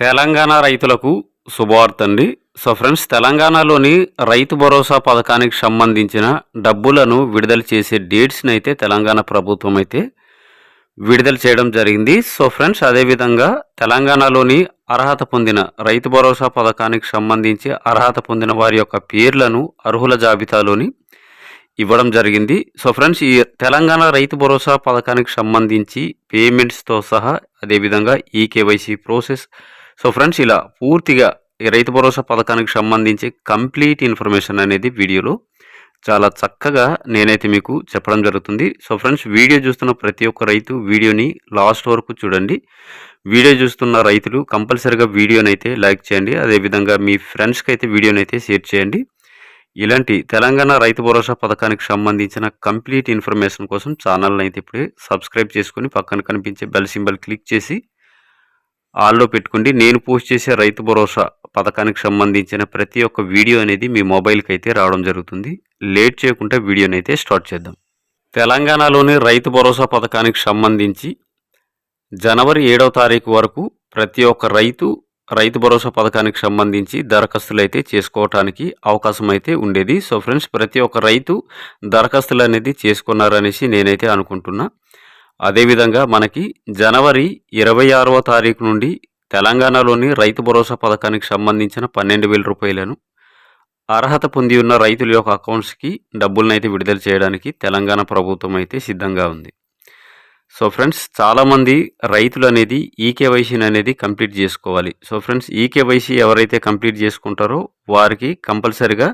తెలంగాణ రైతులకు శుభవార్త అండి సో ఫ్రెండ్స్ తెలంగాణలోని రైతు భరోసా పథకానికి సంబంధించిన డబ్బులను విడుదల చేసే డేట్స్ని అయితే తెలంగాణ ప్రభుత్వం అయితే విడుదల చేయడం జరిగింది. సో ఫ్రెండ్స్ అదేవిధంగా తెలంగాణలోని అర్హత పొందిన రైతు భరోసా పథకానికి సంబంధించి అర్హత పొందిన వారి యొక్క పేర్లను అర్హుల జాబితాలోని ఇవ్వడం జరిగింది. సో ఫ్రెండ్స్ ఈ తెలంగాణ రైతు భరోసా పథకానికి సంబంధించి పేమెంట్స్తో సహా అదేవిధంగా ఈ కేవైసీ ప్రాసెస్ సో ఫ్రెండ్స్ ఇలా పూర్తిగా ఈ రైతు భరోసా పథకానికి సంబంధించి కంప్లీట్ ఇన్ఫర్మేషన్ అనేది వీడియోలో చాలా చక్కగా నేనైతే మీకు చెప్పడం జరుగుతుంది. సో ఫ్రెండ్స్ వీడియో చూస్తున్న ప్రతి ఒక్క రైతు వీడియోని లాస్ట్ వరకు చూడండి. వీడియో చూస్తున్న రైతులు కంపల్సరిగా వీడియోని అయితే లైక్ చేయండి. అదేవిధంగా మీ ఫ్రెండ్స్కి అయితే వీడియోని అయితే షేర్ చేయండి. ఇలాంటి తెలంగాణ రైతు భరోసా పథకానికి సంబంధించిన కంప్లీట్ ఇన్ఫర్మేషన్ కోసం ఛానల్ని అయితే ఇప్పుడే సబ్స్క్రైబ్ చేసుకొని పక్కన కనిపించే బెల్ సింబల్ క్లిక్ చేసి ఆల్లో పెట్టుకోండి నేను పోస్ట్ చేసే రైతు భరోసా పథకానికి సంబంధించిన ప్రతి ఒక్క వీడియో అనేది మీ మొబైల్కి అయితే రావడం జరుగుతుంది. లేట్ చేయకుండా వీడియోని అయితే స్టార్ట్ చేద్దాం. తెలంగాణలోని రైతు భరోసా పథకానికి సంబంధించి జనవరి ఏడవ తారీఖు వరకు ప్రతి ఒక్క రైతు రైతు భరోసా పథకానికి సంబంధించి దరఖాస్తులు అయితే చేసుకోవటానికి అవకాశం అయితే ఉండేది. సో ఫ్రెండ్స్ ప్రతి ఒక్క రైతు దరఖాస్తులు అనేది చేసుకున్నారనేసి నేనైతే అనుకుంటున్నా. అదేవిధంగా మనకి జనవరి ఇరవై ఆరవ తారీఖు నుండి తెలంగాణలోని రైతు భరోసా పథకానికి సంబంధించిన పన్నెండు వేల రూపాయలను అర్హత పొంది ఉన్న రైతుల యొక్క అకౌంట్స్కి డబ్బులనైతే అయితే విడుదల చేయడానికి తెలంగాణ ప్రభుత్వం అయితే సిద్ధంగా ఉంది. సో ఫ్రెండ్స్ చాలామంది రైతులు అనేది ఈకేవైసీని అనేది కంప్లీట్ చేసుకోవాలి. సో ఫ్రెండ్స్ ఈకేవైసీ ఎవరైతే కంప్లీట్ చేసుకుంటారో వారికి కంపల్సరిగా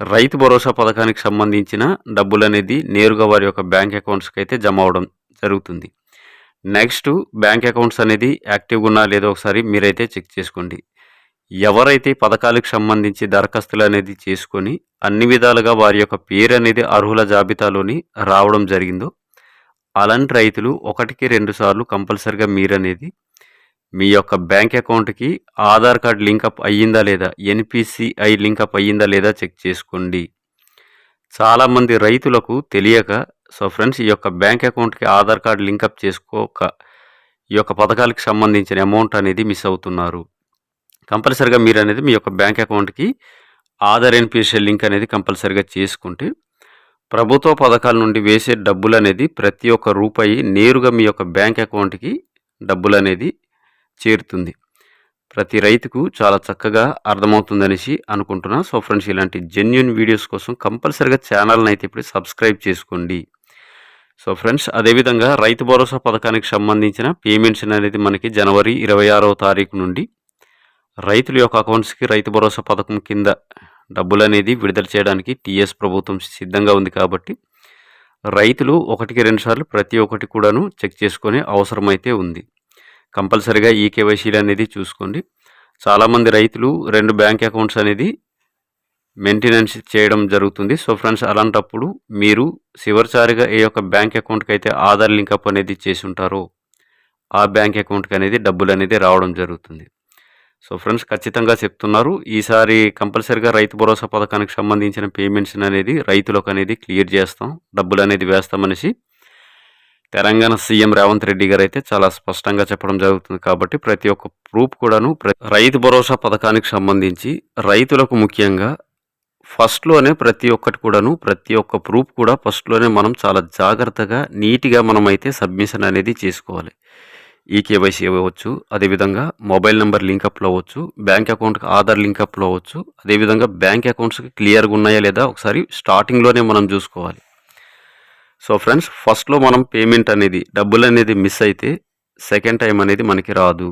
రైతు భరోసా పథకానికి సంబంధించిన డబ్బులు అనేది నేరుగా వారి యొక్క బ్యాంక్ అకౌంట్స్కి అయితే జమ అవడం జరుగుతుంది. నెక్స్ట్ బ్యాంక్ అకౌంట్స్ అనేది యాక్టివ్గా ఉన్నా లేదో ఒకసారి మీరైతే చెక్ చేసుకోండి. ఎవరైతే పథకాలకు సంబంధించి దరఖాస్తులు అనేది చేసుకొని అన్ని విధాలుగా వారి యొక్క పేరు అనేది అర్హుల జాబితాలోని రావడం జరిగిందో అలాంటి రైతులు ఒకటికి రెండు సార్లు కంపల్సరిగా మీరనేది మీ యొక్క బ్యాంక్ అకౌంట్కి ఆధార్ కార్డ్ లింకప్ అయ్యిందా లేదా ఎన్పిసిఐ లింకప్ అయ్యిందా లేదా చెక్ చేసుకోండి. చాలామంది రైతులకు తెలియక సో ఫ్రెండ్స్ ఈ యొక్క బ్యాంక్ అకౌంట్కి ఆధార్ కార్డ్ లింకప్ చేసుకోక ఈ యొక్క పథకాలకు సంబంధించిన అమౌంట్ అనేది మిస్ అవుతున్నారు. కంపల్సరిగా మీరు అనేది మీ యొక్క బ్యాంక్ అకౌంట్కి ఆధార్ ఎన్పిఎస్ఎల్ లింక్ అనేది కంపల్సరిగా చేసుకుంటే ప్రభుత్వ పథకాల నుండి వేసే డబ్బులు అనేది ప్రతి ఒక్క రూపాయి నేరుగా మీ యొక్క బ్యాంక్ అకౌంట్కి డబ్బులు అనేది చేరుతుంది. ప్రతి రైతుకు చాలా చక్కగా అర్థమవుతుందనేసి అనుకుంటున్నా. సో ఫ్రెండ్స్ ఇలాంటి జెన్యున్ వీడియోస్ కోసం కంపల్సరిగా ఛానల్ని అయితే ఇప్పుడు సబ్స్క్రైబ్ చేసుకోండి. సో ఫ్రెండ్స్ అదేవిధంగా రైతు భరోసా పథకానికి సంబంధించిన పేమెంట్స్ అనేది మనకి జనవరి ఇరవై ఆరవ తారీఖు నుండి రైతుల యొక్క అకౌంట్స్కి రైతు భరోసా పథకం కింద డబ్బులు అనేది విడుదల చేయడానికి టీఎస్ ప్రభుత్వం సిద్ధంగా ఉంది కాబట్టి రైతులు ఒకటికి రెండుసార్లు ప్రతి ఒక్కటి కూడాను చెక్ చేసుకునే అవసరమైతే ఉంది. కంపల్సరిగా ఈ కేవైసీలు అనేది చూసుకోండి. చాలామంది రైతులు రెండు బ్యాంక్ అకౌంట్స్ అనేది మెయింటెనెన్స్ చేయడం జరుగుతుంది. సో ఫ్రెండ్స్ అలాంటప్పుడు మీరు చివరిసారిగా ఏ యొక్క బ్యాంక్ అకౌంట్కి అయితే ఆధార్ లింకప్ అనేది చేసి ఉంటారో ఆ బ్యాంక్ అకౌంట్కి అనేది డబ్బులు అనేది రావడం జరుగుతుంది. సో ఫ్రెండ్స్ ఖచ్చితంగా చెప్తున్నారు. ఈసారి కంపల్సరిగా రైతు భరోసా పథకానికి సంబంధించిన పేమెంట్స్ అనేది రైతులకు అనేది క్లియర్ చేస్తాం. డబ్బులు అనేది వేస్తామనేసి తెలంగాణ సీఎం రేవంత్ రెడ్డి గారు అయితే చాలా స్పష్టంగా చెప్పడం జరుగుతుంది. కాబట్టి ప్రతి ఒక్క ప్రూఫ్ కూడాను రైతు భరోసా పథకానికి సంబంధించి రైతులకు ముఖ్యంగా ఫస్ట్లోనే ప్రతి ఒక్కటి కూడాను ప్రతి ఒక్క ప్రూఫ్ కూడా ఫస్ట్లోనే మనం చాలా జాగ్రత్తగా నీట్గా మనం అయితే సబ్మిషన్ అనేది చేసుకోవాలి. ఈ కేవైసీ అవ్వచ్చు అదేవిధంగా మొబైల్ నెంబర్ లింకప్లో అవ్వచ్చు బ్యాంక్ అకౌంట్కి ఆధార్ లింకప్లో అవ్వచ్చు అదేవిధంగా బ్యాంక్ అకౌంట్స్కి క్లియర్గా ఉన్నాయా లేదా ఒకసారి స్టార్టింగ్లోనే మనం చూసుకోవాలి. సో ఫ్రెండ్స్ ఫస్ట్లో మనం పేమెంట్ అనేది డబ్బులు అనేది మిస్ అయితే సెకండ్ టైం అనేది మనకి రాదు.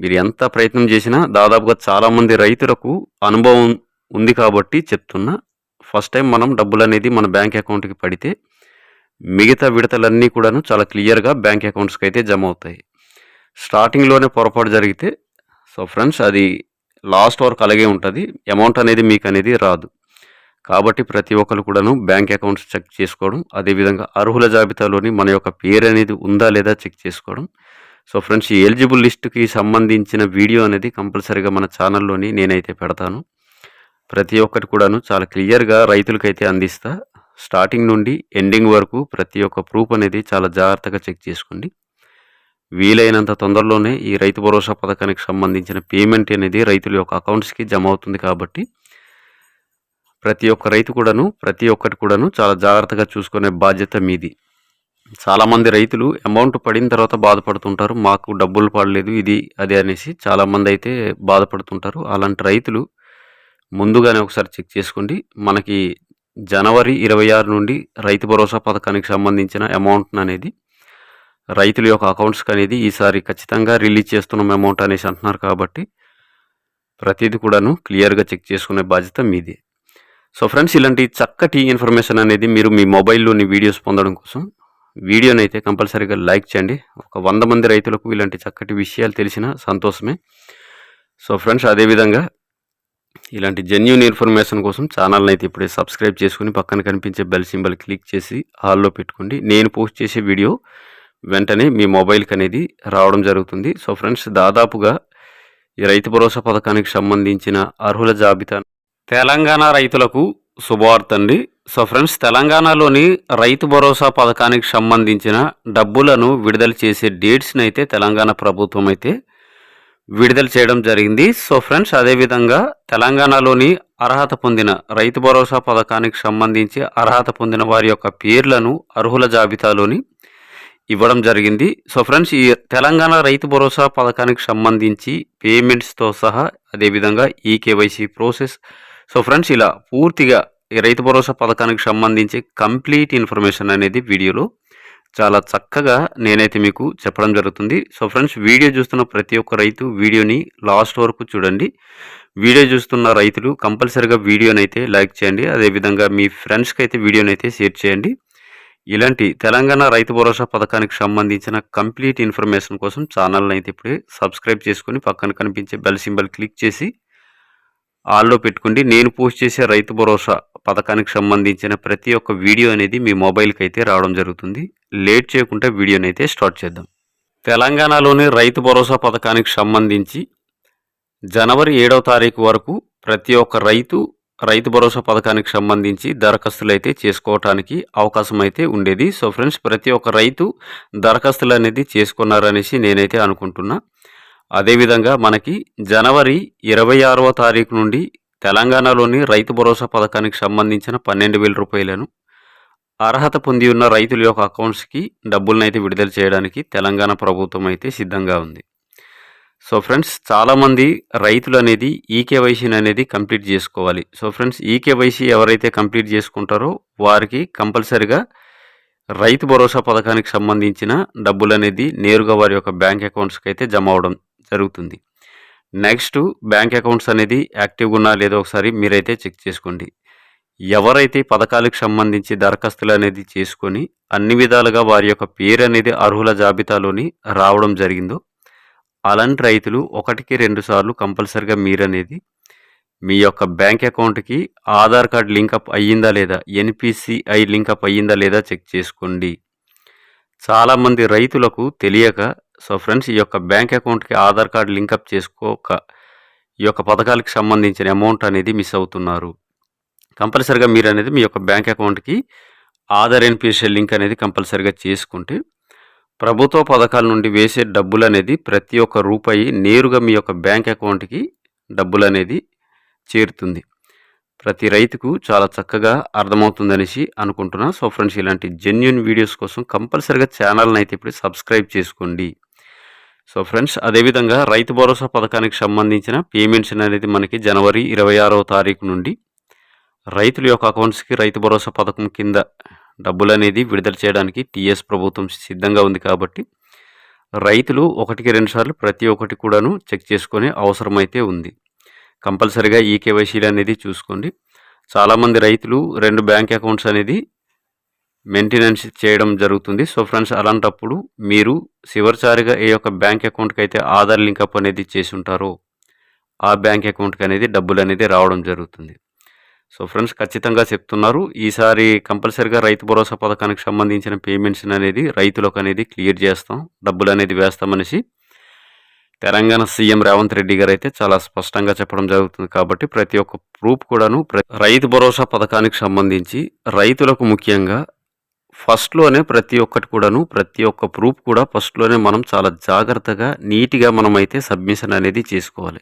మీరు ఎంత ప్రయత్నం చేసినా దాదాపుగా చాలామంది రైతులకు అనుభవం ఉంది కాబట్టి చెప్తున్నా. ఫస్ట్ టైం మనం డబ్బులు అనేది మన బ్యాంక్ అకౌంట్కి పడితే మిగతా విడతలన్నీ కూడాను చాలా క్లియర్గా బ్యాంక్ అకౌంట్స్కి అయితే జమ అవుతాయి స్టార్టింగ్లోనే పొరపాటు జరిగితే సో ఫ్రెండ్స్ అది లాస్ట్ వరకు అలాగే ఉంటుంది. అమౌంట్ అనేది మీకు అనేది రాదు. కాబట్టి ప్రతి ఒక్కరు కూడాను బ్యాంక్ అకౌంట్స్ చెక్ చేసుకోవడం అదేవిధంగా అర్హుల జాబితాలోని మన యొక్క పేరు అనేది ఉందా లేదా చెక్ చేసుకోవడం. సో ఫ్రెండ్స్ ఈ ఎలిజిబుల్ లిస్టుకి సంబంధించిన వీడియో అనేది కంపల్సరీగా మన ఛానల్లోని నేనైతే పెడతాను. ప్రతి ఒక్కటి కూడాను చాలా క్లియర్గా రైతులకైతే అందిస్తా. స్టార్టింగ్ నుండి ఎండింగ్ వరకు ప్రతి ఒక్క ప్రూఫ్ అనేది చాలా జాగ్రత్తగా చెక్ చేసుకోండి. వీలైనంత తొందరలోనే ఈ రైతు భరోసా పథకానికి సంబంధించిన పేమెంట్ అనేది రైతుల యొక్క అకౌంట్స్కి జమ అవుతుంది కాబట్టి ప్రతి ఒక్క రైతు కూడాను ప్రతి ఒక్కటి కూడాను చాలా జాగ్రత్తగా చూసుకునే బాధ్యత మీది. చాలామంది రైతులు అమౌంట్ పడిన తర్వాత బాధపడుతుంటారు. మాకు డబ్బులు పడలేదు ఇది అది అనేసి చాలామంది అయితే బాధపడుతుంటారు. అలాంటి రైతులు ముందుగానే ఒకసారి చెక్ చేసుకోండి. మనకి జనవరి ఇరవై ఆరు నుండి రైతు భరోసా పథకానికి సంబంధించిన అమౌంట్ అనేది రైతుల యొక్క అకౌంట్స్కి అనేది ఈసారి ఖచ్చితంగా రిలీజ్ చేస్తున్నాం అమౌంట్ అనేసి అంటున్నారు కాబట్టి ప్రతిదీ కూడాను క్లియర్గా చెక్ చేసుకునే బాధ్యత మీది. సో ఫ్రెండ్స్ ఇలాంటి చక్కటి ఇన్ఫర్మేషన్ అనేది మీరు మీ మొబైల్లోని వీడియోస్ పొందడం కోసం వీడియోని అయితే కంపల్సరీగా లైక్ చేయండి. ఒక వంద మంది రైతులకు ఇలాంటి చక్కటి విషయాలు తెలిసిన సంతోషమే. సో ఫ్రెండ్స్ అదేవిధంగా ఇలాంటి జెన్యున్ ఇన్ఫర్మేషన్ కోసం ఛానల్ని అయితే ఇప్పుడే సబ్స్క్రైబ్ చేసుకుని పక్కన కనిపించే బెల్ సింబల్ క్లిక్ చేసి హాల్లో పెట్టుకోండి. నేను పోస్ట్ చేసే వీడియో వెంటనే మీ మొబైల్కి అనేది రావడం జరుగుతుంది. సో ఫ్రెండ్స్ దాదాపుగా ఈ రైతు భరోసా పథకానికి సంబంధించిన అర్హుల జాబితా తెలంగాణ రైతులకు శుభవార్త అండి. సో ఫ్రెండ్స్ తెలంగాణలోని రైతు భరోసా పథకానికి సంబంధించిన డబ్బులను విడుదల చేసే డేట్స్ని అయితే తెలంగాణ ప్రభుత్వం అయితే విడుదల చేయడం జరిగింది. సో ఫ్రెండ్స్ అదేవిధంగా తెలంగాణలోని అర్హత పొందిన రైతు భరోసా పథకానికి సంబంధించి అర్హత పొందిన వారి యొక్క పేర్లను అర్హుల జాబితాలోని ఇవ్వడం జరిగింది. సో ఫ్రెండ్స్ ఈ తెలంగాణ రైతు భరోసా పథకానికి సంబంధించి పేమెంట్స్తో సహా అదేవిధంగా ఈ కేవైసీ ప్రాసెస్. సో ఫ్రెండ్స్ ఇలా పూర్తిగా ఈ రైతు భరోసా పథకానికి సంబంధించి కంప్లీట్ ఇన్ఫర్మేషన్ అనేది వీడియోలో చాలా చక్కగా నేనైతే మీకు చెప్పడం జరుగుతుంది. సో ఫ్రెండ్స్ వీడియో చూస్తున్న ప్రతి ఒక్క రైతు వీడియోని లాస్ట్ వరకు చూడండి. వీడియో చూస్తున్న రైతులు కంపల్సరీగా వీడియోనైతే లైక్ చేయండి. అదేవిధంగా మీ ఫ్రెండ్స్కి అయితే వీడియోనైతే షేర్ చేయండి. ఇలాంటి తెలంగాణ రైతు భరోసా పథకానికి సంబంధించిన కంప్లీట్ ఇన్ఫర్మేషన్ కోసం ఛానల్ని అయితే ఇప్పుడే సబ్స్క్రైబ్ చేసుకుని పక్కన కనిపించే బెల్ సింబల్ క్లిక్ చేసి ఆల్లో పెట్టుకోండి. నేను పోస్ట్ చేసే రైతు భరోసా పథకానికి సంబంధించిన ప్రతి ఒక్క వీడియో అనేది మీ మొబైల్కి అయితే రావడం జరుగుతుంది. లేట్ చేయకుండా వీడియోని అయితే స్టార్ట్ చేద్దాం. తెలంగాణలోని రైతు భరోసా పథకానికి సంబంధించి జనవరి ఏడవ తారీఖు వరకు ప్రతి ఒక్క రైతు రైతు భరోసా పథకానికి సంబంధించి దరఖాస్తులు అయితే చేసుకోవటానికి అవకాశం అయితే ఉండేది. సో ఫ్రెండ్స్ ప్రతి ఒక్క రైతు దరఖాస్తులు అనేది చేసుకున్నారనేసి నేనైతే అనుకుంటున్నా. అదేవిధంగా మనకి జనవరి ఇరవై ఆరవ తారీఖు నుండి తెలంగాణలోని రైతు భరోసా పథకానికి సంబంధించిన పన్నెండు వేల రూపాయలను అర్హత పొంది ఉన్న రైతుల యొక్క అకౌంట్స్కి డబ్బులనైతే అయితే విడుదల చేయడానికి తెలంగాణ ప్రభుత్వం అయితే సిద్ధంగా ఉంది. సో ఫ్రెండ్స్ చాలామంది రైతులు అనేది ఈకేవైసీని అనేది కంప్లీట్ చేసుకోవాలి. సో ఫ్రెండ్స్ ఈకేవైసీ ఎవరైతే కంప్లీట్ చేసుకుంటారో వారికి కంపల్సరిగా రైతు భరోసా పథకానికి సంబంధించిన డబ్బులు అనేది నేరుగా వారి యొక్క బ్యాంక్ అకౌంట్స్కి అయితే జమ అవడం జరుగుతుంది. నెక్స్ట్ బ్యాంక్ అకౌంట్స్ అనేది యాక్టివ్గా ఉన్నా లేదో ఒకసారి మీరైతే చెక్ చేసుకోండి. ఎవరైతే పథకాలకు సంబంధించి దరఖాస్తులు అనేది చేసుకొని అన్ని విధాలుగా వారి యొక్క పేరు అనేది అర్హుల జాబితాలోని రావడం జరిగిందో అలాంటి రైతులు ఒకటికి రెండు సార్లు కంపల్సరిగా మీరనేది మీ యొక్క బ్యాంక్ అకౌంట్కి ఆధార్ కార్డ్ లింకప్ అయ్యిందా లేదా ఎన్పిసిఐ లింకప్ అయ్యిందా లేదా చెక్ చేసుకోండి. చాలామంది రైతులకు తెలియక సో ఫ్రెండ్స్ ఈ యొక్క బ్యాంక్ అకౌంట్కి ఆధార్ కార్డ్ లింకప్ చేసుకోక ఈ యొక్క పథకాలకు సంబంధించిన అమౌంట్ అనేది మిస్ అవుతున్నారు. కంపల్సరిగా మీరు అనేది మీ యొక్క బ్యాంక్ అకౌంట్కి ఆధార్ ఎన్పిఎస్ఎల్ లింక్ అనేది కంపల్సరిగా చేసుకుంటే ప్రభుత్వ పథకాల నుండి వేసే డబ్బులు అనేది ప్రతి ఒక్క రూపాయి నేరుగా మీ యొక్క బ్యాంక్ అకౌంట్కి డబ్బులు అనేది చేరుతుంది. ప్రతి రైతుకు చాలా చక్కగా అర్థమవుతుందనేసి అనుకుంటున్నా. సో ఫ్రెండ్స్ ఇలాంటి జెన్యున్ వీడియోస్ కోసం కంపల్సరిగా ఛానల్ని అయితే ఇప్పుడు సబ్స్క్రైబ్ చేసుకోండి. సో ఫ్రెండ్స్ అదేవిధంగా రైతు భరోసా పథకానికి సంబంధించిన పేమెంట్స్ అనేది మనకి జనవరి ఇరవై ఆరవ తారీఖు నుండి రైతుల యొక్క అకౌంట్స్కి రైతు భరోసా పథకం కింద డబ్బులు అనేది విడుదల చేయడానికి టీఎస్ ప్రభుత్వం సిద్ధంగా ఉంది కాబట్టి రైతులు ఒకటికి రెండుసార్లు ప్రతి ఒక్కటి కూడాను చెక్ చేసుకునే అవసరమైతే ఉంది. కంపల్సరిగా ఈ కేవైసీలు అనేది చూసుకోండి. చాలామంది రైతులు రెండు బ్యాంక్ అకౌంట్స్ అనేది మెయింటెనెన్స్ చేయడం జరుగుతుంది. సో ఫ్రెండ్స్ అలాంటప్పుడు మీరు చివరిసారిగా ఏ యొక్క బ్యాంక్ అకౌంట్కి అయితే ఆధార్ లింకప్ అనేది చేసి ఉంటారో ఆ బ్యాంక్ అకౌంట్కి అనేది డబ్బులు అనేది రావడం జరుగుతుంది. సో ఫ్రెండ్స్ ఖచ్చితంగా చెప్తున్నారు ఈసారి కంపల్సరిగా రైతు భరోసా పథకానికి సంబంధించిన పేమెంట్స్ అనేది రైతులకు అనేది క్లియర్ చేస్తాం డబ్బులు అనేది వేస్తామనేసి తెలంగాణ సీఎం రేవంత్ రెడ్డి గారు అయితే చాలా స్పష్టంగా చెప్పడం జరుగుతుంది కాబట్టి ప్రతి ఒక్క ప్రూఫ్ కూడాను రైతు భరోసా పథకానికి సంబంధించి రైతులకు ముఖ్యంగా ఫస్ట్‌లోనే ప్రతి ఒక్కటి కూడాను, ప్రతి ఒక్క ప్రూఫ్ కూడా ఫస్ట్‌లోనే మనం చాలా జాగ్రత్తగా, నీట్‌గా మనమైతే సబ్మిషన్ అనేది చేసుకోవాలి.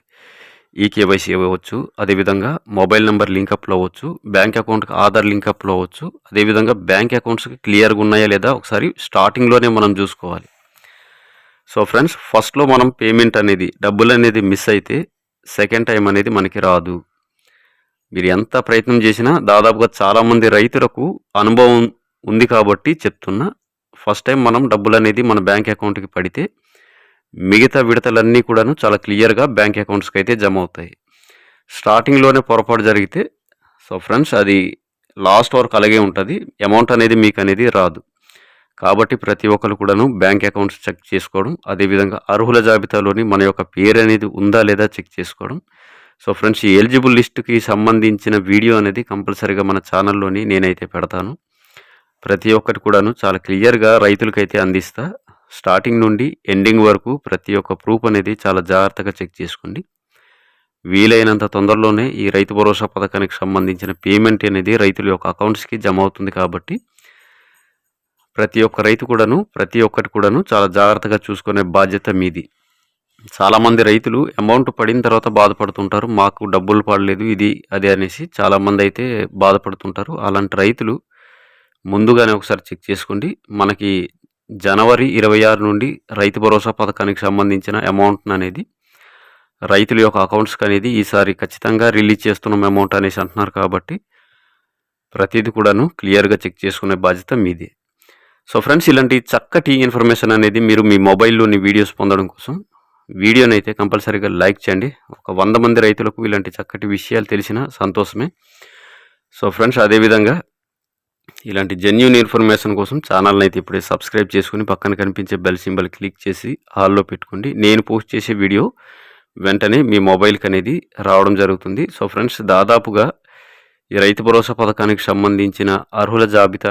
ఈ కేవైసీ అవ్వచ్చు, అదేవిధంగా మొబైల్ నెంబర్ లింకప్‌లో అవ్వచ్చు, బ్యాంక్ అకౌంట్‌కి ఆధార్ లింకప్‌లో అవ్వచ్చు, అదేవిధంగా బ్యాంక్ అకౌంట్స్‌కి క్లియర్‌గా ఉన్నాయా లేదా ఒకసారి స్టార్టింగ్‌లోనే మనం చూసుకోవాలి. సో ఫ్రెండ్స్ ఫస్ట్‌లో మనం పేమెంట్ అనేది డబ్బులు అనేది మిస్ అయితే సెకండ్ టైం అనేది మనకి రాదు. మీరు ఎంత ప్రయత్నం చేసినా దాదాపుగా చాలామంది రైతులకు అనుభవం ఉంది కాబట్టి చెప్తున్నా. ఫస్ట్ టైం మనం డబ్బులు అనేది మన బ్యాంక్ అకౌంట్‌కి పడితే మిగతా విడతలన్నీ కూడాను చాలా క్లియర్‌గా బ్యాంక్ అకౌంట్స్‌కి అయితే జమ అవుతాయి. స్టార్టింగ్‌లోనే పొరపాటు జరిగితే సో ఫ్రెండ్స్ అది లాస్ట్ వరకు అలాగే ఉంటుంది అమౌంట్ అనేది మీకనేది రాదు. కాబట్టి ప్రతి ఒక్కళ్ళు కూడాను బ్యాంక్ అకౌంట్స్ చెక్ చేసుకోవడం, అదేవిధంగా అర్హుల జాబితాలోని మన యొక్క పేరు అనేది ఉందా లేదా చెక్ చేసుకోవడం. సో ఫ్రెండ్స్ ఈ ఎలిజిబుల్ లిస్టుకి సంబంధించిన వీడియో అనేది కంపల్సరీగా మన ఛానల్‌లోని నేనైతే పెడతాను. ప్రతి ఒక్కటి కూడాను చాలా క్లియర్‌గా రైతులకైతే అందిస్తా. స్టార్టింగ్ నుండి ఎండింగ్ వరకు ప్రతి ఒక్క ప్రూఫ్ అనేది చాలా జాగ్రత్తగా చెక్ చేసుకోండి. వీలైనంత తొందరలోనే ఈ రైతు భరోసా పథకానికి సంబంధించిన పేమెంట్ అనేది రైతుల యొక్క అకౌంట్స్‌కి జమ అవుతుంది కాబట్టి ప్రతి ఒక్క రైతు కూడాను, ప్రతి ఒక్కటి కూడాను చాలా జాగ్రత్తగా చూసుకునే బాధ్యత మీది. చాలామంది రైతులు అమౌంట్ పడిన తర్వాత బాధపడుతుంటారు. మాకు డబ్బులు పడలేదు ఇది, అది అనేసి చాలామంది అయితే బాధపడుతుంటారు. అలాంటి రైతులు ముందుగానే ఒకసారి చెక్ చేసుకోండి. మనకి జనవరి 26 నుండి రైతు భరోసా పథకానికి సంబంధించిన అమౌంట్‌ననేది రైతుల యొక్క అకౌంట్స్కి అనేది ఈసారి ఖచ్చితంగా రిలీజ్ చేస్తున్నాం అమౌంట్ అనేసి అంటున్నారు కాబట్టి ప్రతిదీ కూడాను క్లియర్‌గా చెక్ చేసుకునే బాధ్యత మీదే. సో ఫ్రెండ్స్ ఇలాంటి చక్కటి ఇన్ఫర్మేషన్ అనేది మీరు మీ మొబైల్‌లోని వీడియోస్ పొందడం కోసం వీడియోని అయితే కంపల్సరీగా లైక్ చేయండి. ఒక వంద మంది రైతులకు ఇలాంటి చక్కటి విషయాలు తెలిసిన సంతోషమే. సో ఫ్రెండ్స్ అదేవిధంగా ఇలాంటి జెన్యున్ ఇన్ఫర్మేషన్ కోసం ఛానల్ని అయితే ఇప్పుడే సబ్స్క్రైబ్ చేసుకుని పక్కన కనిపించే బెల్ సింబల్ క్లిక్ చేసి హాల్లో పెట్టుకోండి. నేను పోస్ట్ చేసే వీడియో వెంటనే మీ మొబైల్కి అనేది రావడం జరుగుతుంది. సో ఫ్రెండ్స్ దాదాపుగా ఈ రైతు భరోసా పథకానికి సంబంధించిన అర్హుల జాబితా